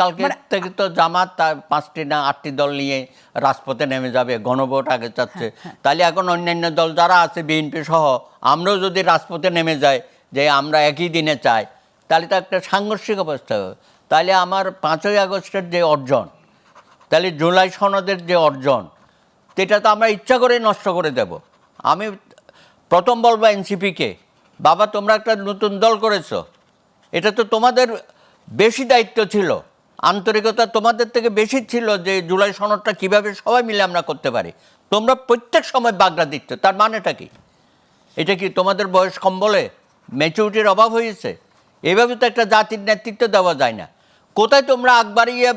কালকে থেকে তো জামাত তার পাঁচটি না আটটি দল নিয়ে রাজপথে নেমে যাবে গণভোট আগে চাচ্ছে। তাহলে এখন অন্যান্য দল যারা আছে বিএনপি সহ আমরাও যদি রাজপথে নেমে যাই যে আমরা একই দিনে চাই তাহলে তো একটা সাংঘর্ষিক অবস্থা হবে। তাহলে আমার পাঁচই আগস্টের যে অর্জন তাহলে জুলাই সনদের যে অর্জন সেটা তো আমরা ইচ্ছা করে নষ্ট করে দেব। আমি প্রথম বলব এনসিপিকে বাবা তোমরা একটা নতুন দল করেছ এটা তো তোমাদের বেশি দায়িত্ব ছিল। আন্তরিকতা তোমাদের থেকে বেশি ছিল যে জুলাই সনদটা কীভাবে সবাই মিলে আমরা করতে পারি। তোমরা প্রত্যেক সময় বাগড়া দিচ্ছ, তার মানেটা কি? এটা কি তোমাদের বয়স কম বলে? ম্যাচুরিটির অভাব হয়েছে? এভাবে তো একটা জাতির নেতৃত্ব দেওয়া যায় না। কোথায় তোমরা আগ বাড়িয়ে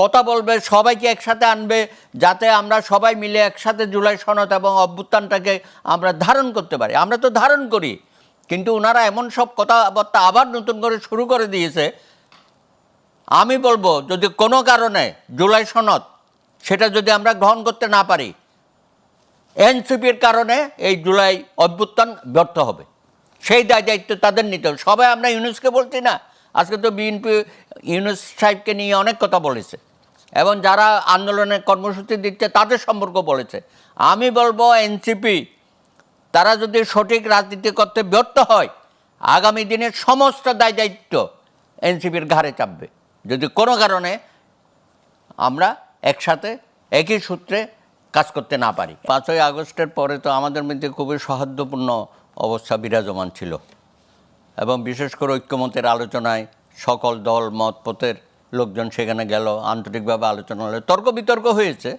কথা বলবে, সবাইকে একসাথে আনবে, যাতে আমরা সবাই মিলে একসাথে জুলাই সনদ এবং অভ্যুত্থানটাকে আমরা ধারণ করতে পারি? আমরা তো ধারণ করি, কিন্তু ওনারা এমন সব কথাবার্তা আবার নতুন করে শুরু করে দিয়েছে আমি বলব, যদি কোনো কারণে জুলাই সনদ সেটা যদি আমরা গ্রহণ করতে না পারি, এনসিপির কারণে এই জুলাই অভ্যুত্থান ব্যর্থ হবে। সেই দায় দায়িত্ব তাদের নিতে হবে। সবাই আমরা ইউনুসকে বলছি না, আজকে তো বিএনপি ইউনুস সাহেবকে নিয়ে অনেক কথা বলেছে এবং যারা আন্দোলনের কর্মসূচি দিচ্ছে তাদের সম্পর্ক বলেছে। আমি বলব, এনসিপি, তারা যদি সঠিক রাজনীতি করতে ব্যর্থ হয়, আগামী দিনে সমস্ত দায় দায়িত্ব এনসিপির ঘাড়ে চাপবে। যদি কোনো কারণে আমরা একসাথে একই সূত্রে কাজ করতে না পারি। পাঁচই আগস্টের পরে তো আমাদের মধ্যে খুবই সৌহার্দ্যপূর্ণ অবস্থা বিরাজমান ছিল এবং বিশেষ করে ঐক্যমতের আলোচনায় সকল দল মত পথের লোকজন সেখানে গেল আন্তরিকভাবে আলোচনা হলো। তর্ক বিতর্ক হয়েছে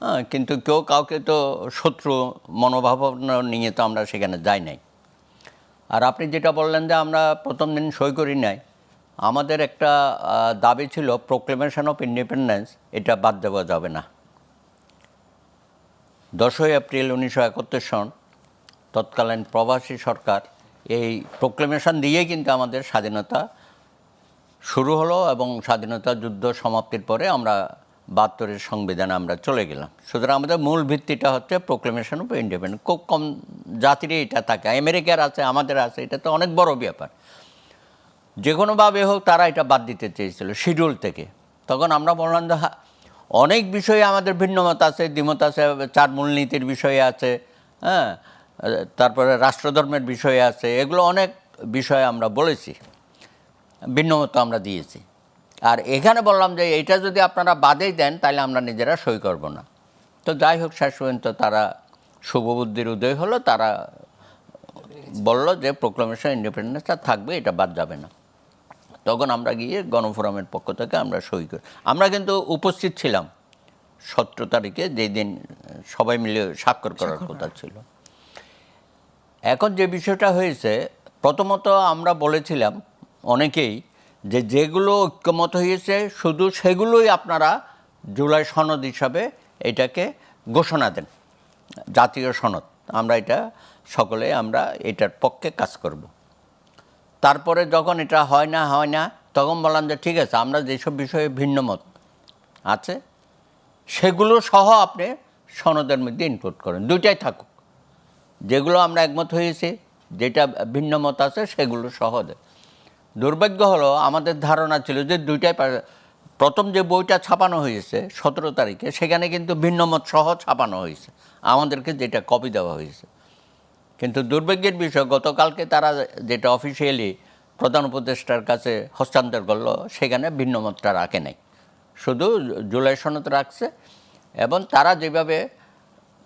হ্যাঁ, কিন্তু কেউ কাউকে তো শত্রু মনোভাবনা নিয়ে তো আমরা সেখানে যাই নাই। আর আপনি যেটা বললেন যে আমরা প্রথম দিন সই করি নাই আমাদের একটা দাবি ছিল প্রোক্লেমেশন অফ ইন্ডিপেন্ডেন্স এটা বাদ দেওয়া যাবে না। দশই এপ্রিল উনিশশো একাত্তর সন, তৎকালীন প্রবাসী সরকার এই প্রোক্লেমেশন দিয়েই কিন্তু আমাদের স্বাধীনতা শুরু হলো এবং স্বাধীনতা যুদ্ধ সমাপ্তির পরে আমরা বাহাত্তরের সংবিধানে আমরা চলে গেলাম। সুতরাং আমাদের মূল ভিত্তিটা হচ্ছে প্রোক্লেমেশন অফ ইন্ডিপেন্ডেন্স খুব কম জাতিরই এটা থাকে। আমেরিকার আছে, আমাদের আছে, এটা তো অনেক বড় ব্যাপার। যে কোনোভাবে হোক তারা এটা বাদ দিতে চেয়েছিল শিডিউল থেকে। তখন আমরা বললাম যে হ্যাঁ, অনেক বিষয়ে আমাদের ভিন্নমত আছে দ্বিমত আছে চার মূলনীতির বিষয়ে আছে হ্যাঁ তারপরে রাষ্ট্রধর্মের বিষয়ে আছে এগুলো অনেক বিষয়ে আমরা বলেছি ভিন্নমত আমরা দিয়েছি। আর এখানে বললাম যে এইটা যদি আপনারা বাদেই দেন তাহলে আমরা নিজেরা সই করব না। তো যাই হোক শেষ পর্যন্ত তারা শুভবুদ্ধির উদয় হলো তারা বলল যে প্রোক্লামেশন ইন্ডিপেন্ডেন্সটা থাকবে এটা বাদ যাবে না। তখন আমরা গিয়ে গণফোরামের পক্ষ থেকে আমরা সই করি। আমরা কিন্তু উপস্থিত ছিলাম সতেরো তারিখে যেই দিন সবাই মিলে স্বাক্ষর করার কথা ছিল। এখন যে বিষয়টা হয়েছে প্রথমত আমরা বলেছিলাম অনেকেই যে যেগুলো ঐক্যমত হয়েছে শুধু সেগুলোই আপনারা জুলাই সনদ হিসাবে এটাকে ঘোষণা দেন জাতীয় সনদ। আমরা এটা সকলে আমরা এটার পক্ষে কাজ করব। তারপরে যখন এটা হয় না হয় না, তখন বললাম যে ঠিক আছে, আমরা যেসব বিষয়ে ভিন্নমত আছে, সেগুলো সহ আপনি সনদের মধ্যে ইনক্লুড করেন। দুইটাই থাকুক। যেগুলো আমরা একমত হয়েছি, যেটা ভিন্ন মত আছে, সেগুলো সহজে দুর্ভাগ্য হলো, আমাদের ধারণা ছিল যে দুইটাই প্রথম যে বইটা ছাপানো হয়েছে সতেরো তারিখে, সেখানে কিন্তু ভিন্নমত সহ ছাপানো হয়েছে। আমাদেরকে যেটা কপি দেওয়া হয়েছে। কিন্তু দুর্ভাগ্যের বিষয়, গতকালকে তারা যেটা অফিসিয়ালি প্রধান উপদেষ্টার কাছে হস্তান্তর করল, সেখানে ভিন্নমতটা রাখে নাই। শুধু জুলাই সনদ রাখছে এবং তারা যেভাবে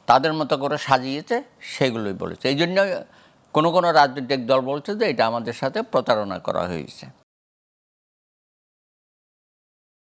তাদের মতো করে সাজিয়েছে, সেগুলোই বলেছে। এই জন্য কোনো কোনো রাজনৈতিক দল বলছে যে এটা আমাদের সাথে প্রতারণা করা হয়েছে।